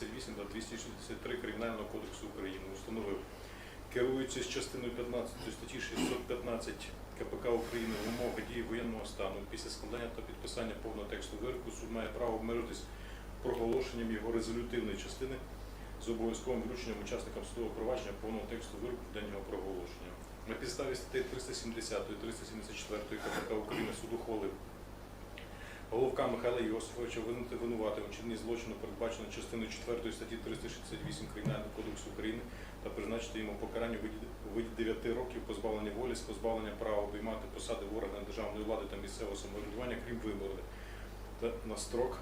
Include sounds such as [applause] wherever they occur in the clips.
268 та 263 Кримінального кодексу України установив, керуючись частиною 15 статті 615 КПК України вимоги дії воєнного стану після складання та підписання повного тексту вироку суд має право обмежитись проголошенням його резолютивної частини з обов'язковим врученням учасникам судового провадження повного тексту вироку в день його проголошення. На підставі статей 370 і 374 КПК України суд ухвалив Головка Михайла Йосифовича визнати винуватим чинні злочину, передбачено частиною 4 статті 368 Кримінального кодексу України та призначити йому покарання у виді- у 9 років позбавлення волі з позбавленням права обіймати посади в органах державної влади та місцевого самоврядування, крім виборів, та на строк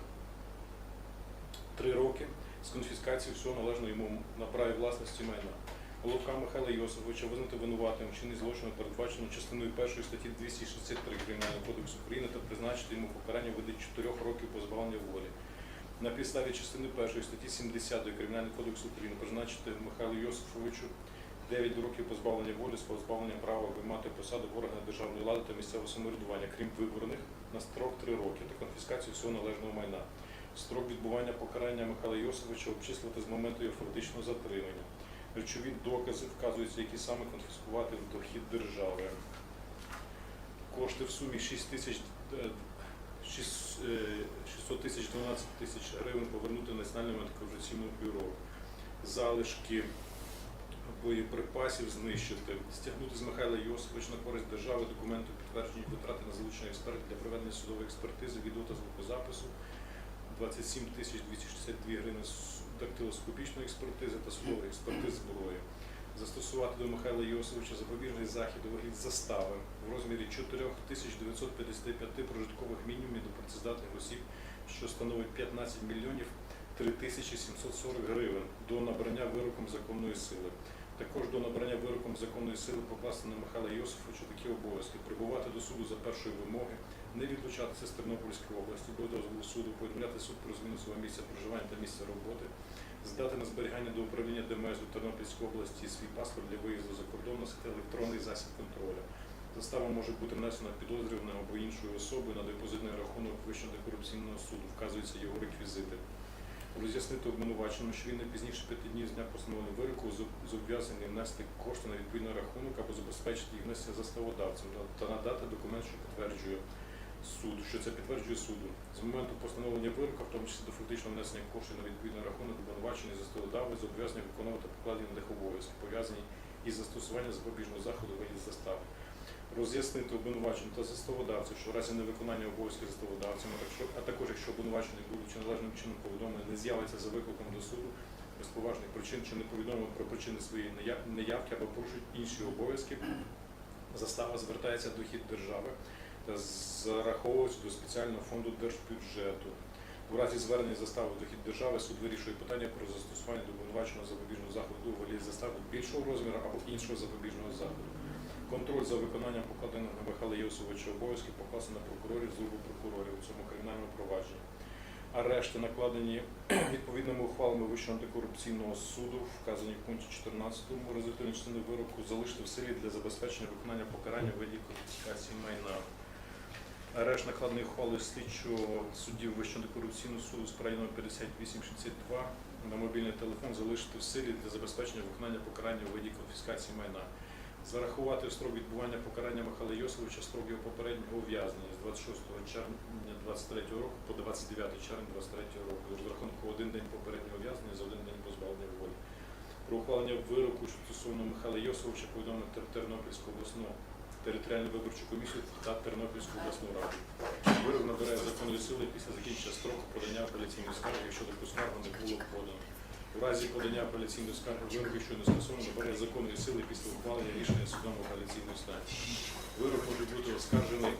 3 роки з конфіскації всього належного йому на праві власності майна. Головка Михайла Йосифовича визнати винуватим чині злочину, передбачено частиною 1 статті 263 Кримінального кодексу України та призначити йому покарання у виді 4 років позбавлення волі. На підставі частини 1 статті 70 Кримінального кодексу України призначити Михайлу Йосифовичу 9 років позбавлення волі з позбавленням права обіймати посади в органах державної влади та місцевого самоврядування, крім виборних, на строк 3 роки та конфіскацію всього належного майна. Строк відбування покарання Михайла Йосифовича обчислювати з моменту його фактичного затримання. Речові докази вказуються, які саме конфіскувати в дохід держави. Кошти в сумі 6 тисяч е, шість- е, 600 тисяч 12 тисяч гривень повернути Національному антикорупційному бюро. Залишки боєприпасів знищити, стягнути з Михайла Йосифовича на користь держави документи, підтверджують витрати на залучення експертів для проведення судової експертизи, відео та звукозапису 27 тисяч 262 гривень дактилоскопічної експертизи та судової експертизи зброї. Застосувати до Михайла Йосифовича запобіжний захід у вигляді застави в розмірі 4955 прожиткових мінімумів до працездатних осіб, що становить 15 мільйонів 3740 гривень до набрання вироком законної сили. Також до набрання вироком законної сили покласти на Михайла Йосифовича такі обов'язки прибувати до суду за першої вимоги, не відлучатися з Тернопільської області до дозволу суду, повідомляти суд про зміну свого місця проживання та місця роботи, здати на зберігання до управління ДМС до Тернопільської області свій паспорт для виїзду за кордон, носити електронний засіб контролю. Застава може бути внесена підозрюваним або іншою особою на депозитний рахунок Вищого антикорупційного суду, вказуються його реквізити. Роз'яснити обвинуваченому, що він не пізніше п'яти днів з дня постановлення вироку зоб- зобов'язаний внести кошти на відповідний рахунок або забезпечити їх внесення заставодавцем та- та надати документ, що підтверджує суд, що це підтверджує суду. З моменту постановлення вироку, в тому числі до фактичного внесення коштів на відповідний рахунок, обвинувачений заставодавець зобов'язаний виконувати покладені на них обов'язки, пов'язані із застосуванням запобіжного заходу в виді застави. Роз'яснити обвинуваченню та заставодавцю, що в разі невиконання обов'язків заставодавцями, а також- якщо обвинувачений, будучи належним чином повідомлений, не з'явиться за викликом до суду без поважних причин чи не повідомив про причини своєї неявки або порушить інші обов'язки, застава звертається до хід держави та зараховується до спеціального фонду держбюджету. У разі звернення застави до хід держави суд вирішує питання про застосування до обвинуваченого запобіжного заходу у валії застави більшого розміру або іншого запобіжного заходу. Контроль за виконанням покладених на Михайла Йосовича обов'язків покласти на прокурорів службу прокурорів у цьому кримінальному провадженні. Арешти накладені [clears throat] відповідними ухвалами Вищого антикорупційного суду, вказані в пункті 14 результативної частини вироку, залишити в силі для забезпечення виконання покарання в виді конфіскації майна. Арешт накладений ухвалою слідчого суддів Вищого антикорупційного суду з справі номер 5862 на мобільний телефон залишити в силі для забезпечення виконання покарання у виді конфіскації майна. Зарахувати строк відбування покарання Михайла Йосовича строк його попереднього ув'язнення з 26 червня 23 року по 29 червня 23 року. З рахунку один день попереднього ув'язнення за один день позбавлення волі. Про ухвалення вироку стосовно Михайла Йосовича повідомив Тер- Тернопільську обласну територіальну виборчу комісію та Тернопільську обласну раду. Вирок набирає законної сили після закінчення строку подання апеляційної скарги, якщо таку скаргу не було подано. У разі подання апеляційної скарги вирок, якщо не скасовано, набирає законної сили після ухвалення рішення судом апеляційної станції. Вирок може бути оскаржений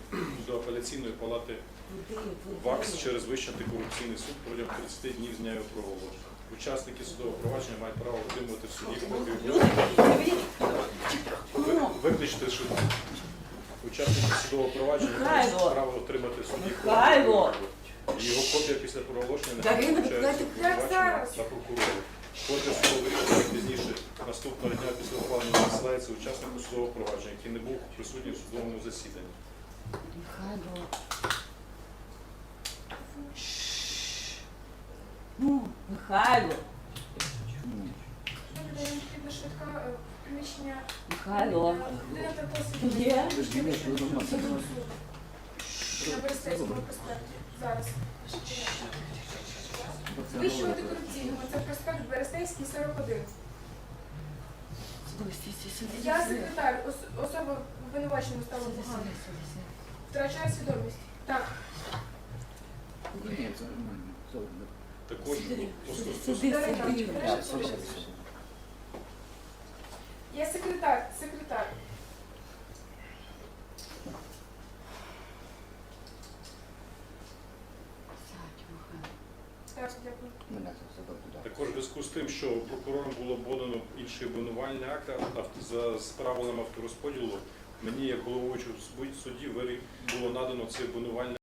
до апеляційної палати ВАКС через Вищий антикорупційний суд протягом 30 днів з дня його проголошення. Учасники судового провадження мають право отримувати в суді копію Виключити, що учасники судового провадження мають Михайло! право отримати в суді Михайло! копію. Його копія після проголошення не Дарина, включається в як обвинувачення зараз? та прокурору. Копія судового рішення пізніше наступного дня після ухвалення надсилається учаснику судового провадження, який не був присутній в судовому засіданні. Михайло. Ну, Михайло, швидка приміщення. Михайло. Є? на Берестейському проспекті. Зараз. Вищого антикорупційного. Це проспект Берестейський, 41. Я секретар, ос- особа обвинуваченому стало погано. Втрачає свідомість. Так. Ні, це нормально. Також. Я секретар, секретар. Також в зв'язку з тим, що прокурором було подано інший обвинувальний акт за з правилами авторозподілу, мені як головуючому судді було надано цей обвинувальний